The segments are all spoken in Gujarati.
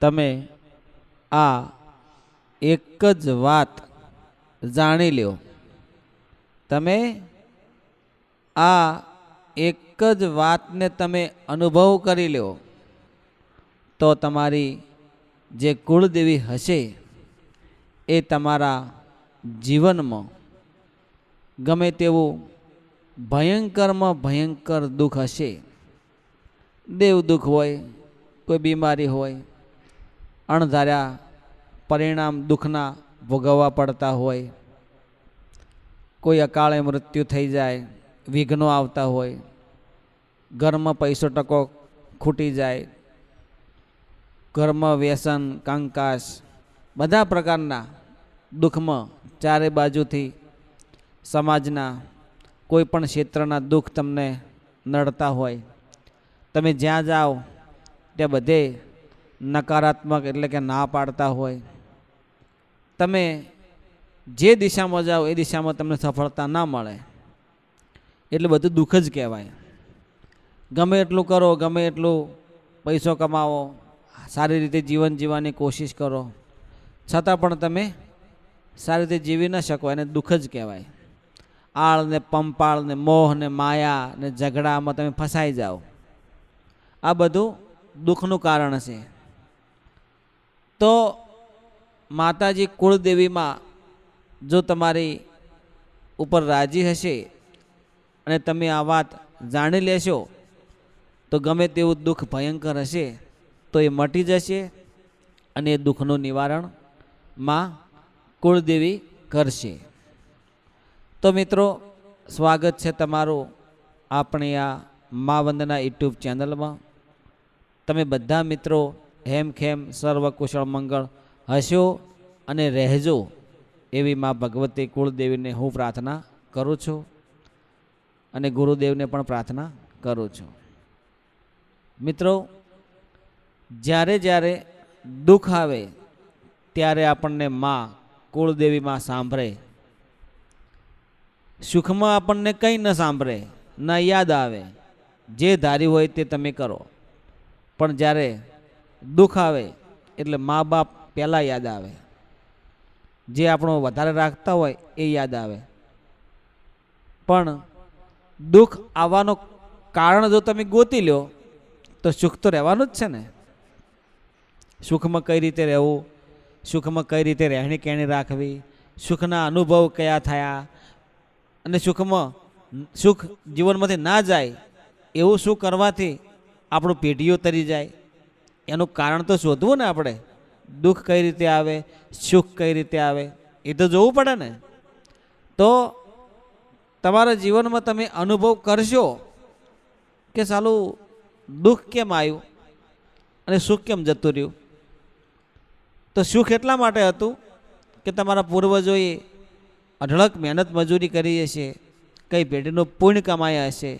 તમે આ એક જ વાત જાણી લ્યો. તમે આ એક જ વાતને તમે અનુભવ કરી લ્યો, તો તમારી જે કુળદેવી હશે એ તમારા જીવનમાં ગમે તેવું ભયંકરમાં ભયંકર દુઃખ હશે. દેવ દુઃખ હોય, કોઈ બીમારી હોય અણધાર્યા પરિણામ દુઃખના ભોગવવા પડતા હોય. કોઈ અકાળે મૃત્યુ થઈ જાય, વિઘ્નો આવતા હોય. ઘરમાં પૈસો ટકો ખૂટી જાય. ઘરમાં વ્યસન કંકાશ બધા પ્રકારના દુઃખમાં ચારે બાજુથી સમાજના કોઈ પણ ક્ષેત્રના દુઃખ તમને નડતા હોય. તમે જ્યાં જાઓ, ત્યાં બધે નકારાત્મક એટલે કે ના પાડતા હોય. તમે જે દિશામાં જાઓ એ દિશામાં તમને સફળતા ના મળે. એટલે બધું દુઃખ જ કહેવાય. ગમે એટલું કરો, ગમે એટલું પૈસો કમાવો, સારી રીતે જીવન જીવવાની કોશિશ કરો. છતાં પણ તમે સારી રીતે જીવી ન શકો એને દુઃખ જ કહેવાય. આળ ને પંપાળ ને મોહ ને માયા ને ઝઘડામાં તમે ફસાઈ જાઓ. આ બધું દુઃખનું કારણ છે. તો માતાજી કુળદેવીમાં જો તમારી ઉપર રાજી હશે અને તમે આ વાત જાણી લેશો, તો ગમે તેવું દુઃખ ભયંકર હશે, તો એ મટી જશે અને એ દુઃખનું નિવારણમાં કુળદેવી કરશે. તો મિત્રો, સ્વાગત છે તમારું આપણે આ મા વંદના યુટ્યુબ ચેનલમાં. તમે બધા મિત્રો હેમખેમ ખેમ સર્વકુશળ મંગળ. હશો અને રહેજો એવી મા ભગવતી કુળદેવીને હું પ્રાર્થના કરું છું અને ગુરુદેવને પણ પ્રાર્થના કરું છું. મિત્રો, જ્યારે જ્યારે દુઃખ આવે, ત્યારે આપણને મા કુળદેવીમાં સાંભળે. સુખમાં આપણને કંઈ ન સાંભળે, ન યાદ આવે. જે ધાર્યું હોય તે તમે કરો. પણ જ્યારે દુઃખ આવે એટલે મા બાપ પહેલાં યાદ આવે. જે આપણો વધારે રાખતા હોય એ યાદ આવે. પણ દુઃખ આવવાનું કારણ જો તમે ગોતી લો, તો સુખ તો રહેવાનું જ છે ને. સુખમાં કઈ રીતે રહેવું? સુખમાં કઈ રીતે રહેણી કહેણી રાખવી? સુખના અનુભવ કયા થયા? અને સુખમાં સુખ જીવનમાંથી ના જાય, એવું શું કરવાથી આપણું પેઢીઓ તરી જાય? એનું કારણ તો શોધવું ને આપણે. દુઃખ કઈ રીતે આવે, સુખ કઈ રીતે આવે, એ તો જોવું પડે ને. તો તમારા જીવનમાં તમે અનુભવ કરશો કે સાલું દુઃખ કેમ આવ્યું અને સુખ કેમ જતું રહ્યું? તો સુખ એટલા માટે હતું કે તમારા પૂર્વજોએ અઢળક મહેનત મજૂરી કરી હશે, કંઈ ભેટીનું પુણ્ય કમાયા હશે,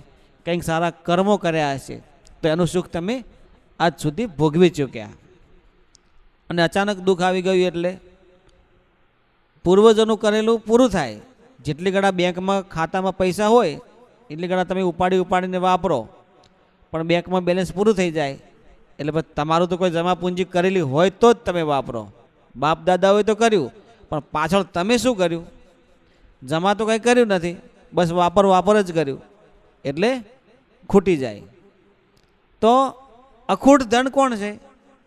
કંઈક સારા કર્મો કર્યા હશે, તો એનું સુખ તમે આજ સુધી ભોગવી ચૂક્યા. અને અચાનક દુઃખ આવી ગયું એટલે પૂર્વજોનું કરેલું પૂરું થાય. જેટલી ઘણા બેંકમાં ખાતામાં પૈસા હોય, એટલી ઘણા તમે ઉપાડી ઉપાડીને વાપરો. પણ બેંકમાં બેલેન્સ પૂરું થઈ જાય. એટલે પછી તમારું તો કોઈ જમા પૂંજી કરેલી હોય તો જ તમે વાપરો. બાપ દાદા હોય તો કર્યું, પણ પાછળ તમે શું કર્યું? જમા તો કંઈ કર્યું નથી. બસ વાપર વાપર જ કર્યું. એટલે ખૂટી જાય. તો અખૂટ ધન કોણ છે?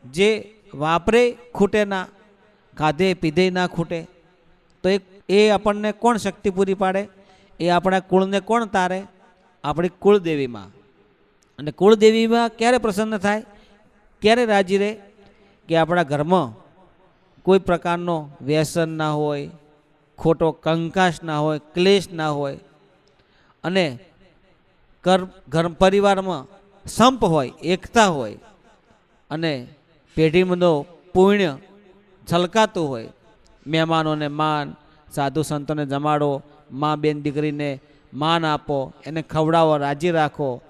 જે વાપરે, ખૂટે ના, ખાધે, પીધે ના ખૂટે. તો એ એ આપણને કોણ શક્તિ પૂરી પાડે? એ આપણા કુળને કોણ તારે? આપણી કુળદેવીમાં. અને કુળદેવીમાં ક્યારે પ્રસન્ન થાય? ક્યારે રાજી રહે? કે આપણા ઘરમાં કોઈ પ્રકારનો વ્યસન ના હોય, ખોટો કંકાશ ના હોય, ક્લેશ ના હોય. અને ઘર ઘર, પરિવારમાં સંપ હોય, એકતા હોય અને પેઢીમાંનો પુણ્ય છલકાતું હોય. મહેમાનોને માન, સાધુ સંતોને જમાડો, મા બેન દીકરીને માન આપો, એને ખવડાવો, રાજી રાખો.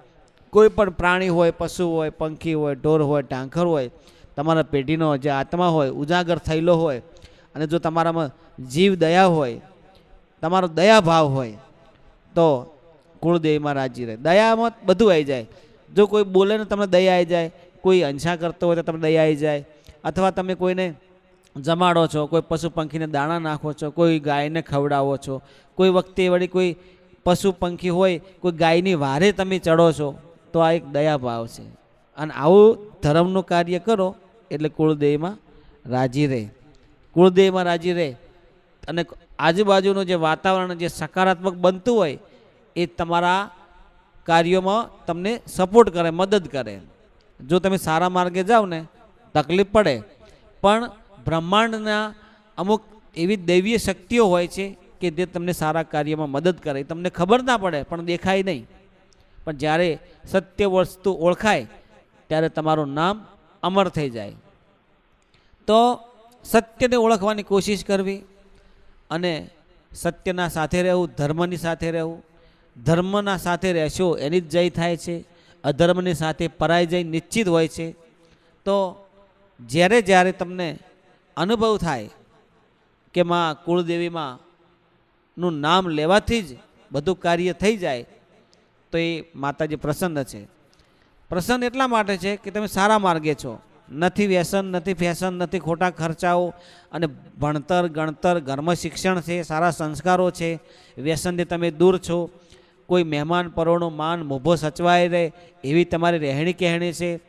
કોઈ પણ પ્રાણી હોય, પશુ હોય, પંખી હોય, ઢોર હોય, ઢાંખર હોય, તમારા પેઢીનો જે આત્મા હોય, ઉજાગર થયેલો હોય અને જો તમારામાં જીવ દયા હોય, તમારો દયા ભાવ હોય, તો કુળદેવીમાં રાજી રહે. દયામાં બધું આવી જાય. જો કોઈ બોલે ને તમને દયા આવી જાય, કોઈ અંશા કરતો હોય તો તમને દયા આવી જાય, અથવા તમે કોઈને જમાડો છો, કોઈ પશુ પંખીને દાણા નાખો છો, કોઈ ગાયને ખવડાવો છો, કોઈ વખતે વળી કોઈ પશુ પંખી હોય, કોઈ ગાયની વારે તમે ચડો છો, તો આ એક દયાભાવ છે. અને આવું ધર્મનું કાર્ય કરો, એટલે કુળદેવમાં રાજી રહે. કુળદેવમાં રાજી રહે. અને આજુબાજુનું જે વાતાવરણ, જે સકારાત્મક બનતું હોય, એ તમારા કાર્યોમાં તમને સપોર્ટ કરે, મદદ કરે. જો તમે સારા માર્ગે જાઓ ને, તકલીફ પડે. પણ બ્રહ્માંડના અમુક એવી દૈવીય શક્તિઓ હોય છે કે જે તમને સારા કાર્યમાં મદદ કરે. તમને ખબર ના પડે, પણ દેખાય નહીં. પણ જ્યારે સત્ય વસ્તુ ઓળખાય, ત્યારે તમારું નામ અમર થઈ જાય. તો સત્યને ઓળખવાની કોશિશ કરવી અને સત્યના સાથે રહેવું, ધર્મની સાથે રહેવું ધર્મના સાથે રહેશો, એની જ જય થાય છે. અધર્મની સાથે પરાજય નિશ્ચિત હોય છે. તો જ્યારે જ્યારે તમને અનુભવ થાય કે માં કુળદેવીમાં નું નામ લેવાથી જ બધું કાર્ય થઈ જાય, તો એ માતાજી પ્રસન્ન છે. પ્રસન્ન એટલા માટે છે કે તમે સારા માર્ગે છો. નથી વ્યસન, નથી ફેશન, નથી ખોટા ખર્ચાઓ અને ભણતર, ગણતર, ઘરમાં શિક્ષણ છે, સારા સંસ્કારો છે. વ્યસનથી તમે દૂર છો. કોઈ મહેમાન પરોણો માન મોભો સચવાઈ રહે એવી તમારી રહેણી કહેણી છે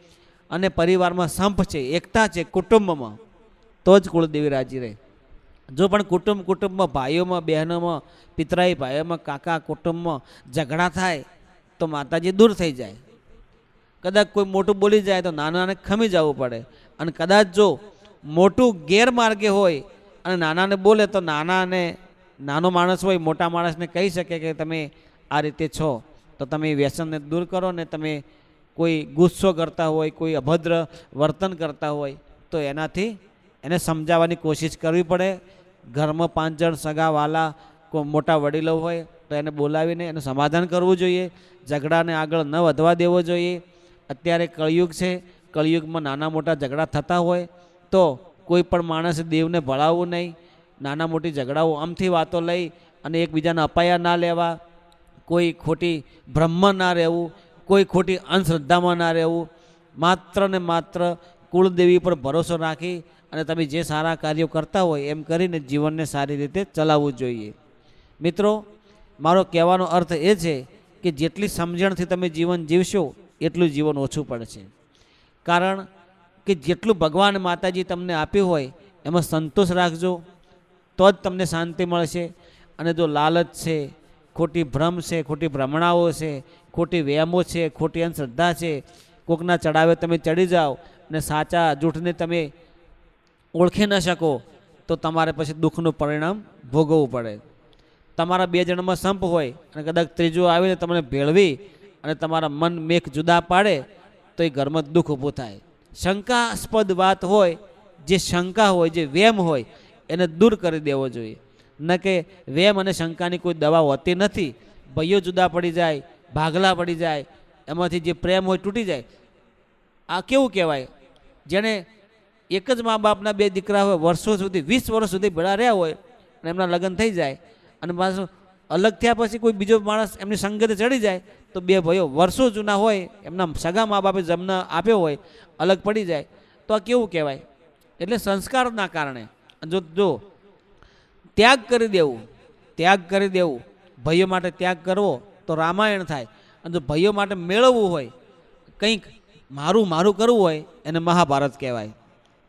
અને પરિવારમાં સંપ છે, એકતા છે કુટુંબમાં, તો જ કુળદેવી રાજી રહે. જો પણ કુટુંબ કુટુંબમાં, ભાઈઓમાં, બહેનોમાં, પિતરાઈ ભાઈઓમાં, કાકા કુટુંબમાં ઝઘડા થાય, તો માતાજી દૂર થઈ જાય. કદાચ કોઈ મોટું બોલી જાય તો નાનાને ખમી જવું પડે. અને કદાચ જો મોટું ગેરમાર્ગે હોય અને નાનાને બોલે તો નાનાને, નાનો માણસ હોય, મોટા માણસને કહી શકે કે તમે આ રીતે છો, તો તમે વ્યસનને દૂર કરો ને તમે કોઈ ગુસ્સો કરતા હોય, કોઈ અભદ્ર વર્તન કરતા હોય, તો એનાથી એને સમજાવવાની કોશિશ કરવી પડે. ઘરમાં પાંચ જણ સગા વાલા કોઈ મોટા વડીલો હોય, તો એને બોલાવીને એનું સમાધાન કરવું જોઈએ. ઝઘડાને આગળ ન વધવા દેવો જોઈએ. અત્યારે કળિયુગ છે, કળિયુગમાં નાના મોટા ઝઘડા થતા હોય, તો કોઈ પણ માણસે દેવને ભળાવવું નહીં. નાના મોટી ઝઘડાઓ આમથી વાતો લઈ અને એકબીજાને અપાયા ના લેવા. કોઈ ખોટી બ્રહ્મ ના રહેવું, કોઈ ખોટી અંધશ્રદ્ધામાં ના રહેવું, માત્ર ને માત્ર કુળદેવી પર ભરોસો રાખી અને તમે જે સારા કાર્યો કરતા હોય એમ કરીને જીવનને સારી રીતે ચલાવવું જોઈએ. મિત્રો, મારો કહેવાનો અર્થ એ છે કે જેટલી સમજણથી તમે જીવન જીવશો, એટલું જીવન ઓછું પડશે. કારણ કે જેટલું ભગવાન માતાજી તમને આપ્યું હોય, એમાં સંતોષ રાખજો, તો જ તમને શાંતિ મળશે અને જો લાલચ છે ખોટી ભ્રમ છે, ખોટી ભ્રમણાઓ છે, ખોટી વ્યામો છે, ખોટી અંધશ્રદ્ધા છે, કોકના ચડાવે તમે ચડી જાઓ ને સાચા જૂઠને તમે ઓળખી ન શકો, તો તમારે પછી દુઃખનું પરિણામ ભોગવવું પડે. તમારા બે જણમાં સંપ હોય અને કદાચ ત્રીજો આવીને તમને ભેળવી અને તમારા મન મેઘ જુદા પાડે, તો એ ઘરમાં દુઃખ ઊભું થાય. શંકાસ્પદ વાત હોય, જે શંકા હોય, જે વેમ હોય, એને દૂર કરી દેવો જોઈએ. ન કે વેમ અને શંકાની કોઈ દવા હોતી નથી. ભાઈઓ જુદા પડી જાય, ભાગલા પડી જાય, એમાંથી જે પ્રેમ હોય તૂટી જાય. આ કેવું કહેવાય? જેણે એક જ મા બાપના બે દીકરા હોય, વર્ષો સુધી, વીસ વર્ષ સુધી ભેળા રહ્યા હોય અને એમના લગ્ન થઈ જાય અને પાછું અલગ થયા પછી કોઈ બીજો માણસ એમની સંગતે ચડી જાય, તો બે ભાઈઓ વર્ષો જૂના હોય, એમના સગા મા બાપે જન્મ આપ્યો હોય, અલગ પડી જાય. તો આ કેવું કહેવાય? એટલે સંસ્કારના કારણે. જો જો ત્યાગ કરી દેવું. ત્યાગ કરી દેવું. ભાઈઓ માટે ત્યાગ કરવો તો રામાયણ થાય. અને જો ભાઈઓ માટે મેળવવું હોય, કંઈક મારું મારું કરવું હોય, એને મહાભારત કહેવાય.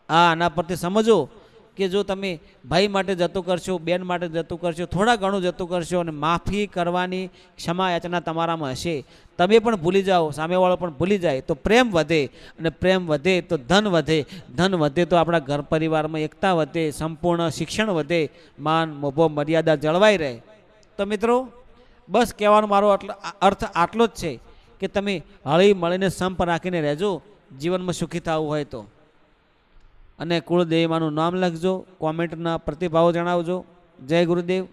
આ આના પરથી સમજો. કે જો તમે ભાઈ માટે જતું કરશો, બેન માટે જતું કરશો, થોડા ઘણું જતું કરશો અને માફી કરવાની ક્ષમા યાચના તમારામાં હશે, તમે પણ ભૂલી જાઓ, સામેવાળો પણ ભૂલી જાય, તો પ્રેમ વધે અને પ્રેમ વધે તો ધન વધે. ધન વધે તો આપણા ઘર પરિવારમાં એકતા વધે, સંપૂર્ણ શિક્ષણ વધે, માન, મોભો, મર્યાદા જળવાઈ રહે. તો મિત્રો, બસ કહેવાનો મારો આટલો અર્થ આટલો જ છે કે તમે હળી મળીને સંપ રાખીને રહેજો, જીવનમાં સુખી થવું હોય તો. અને કુળદેવીમાનું નામ લખજો કોમેન્ટના પ્રતિભાવો જણાવજો. જય ગુરુદેવ.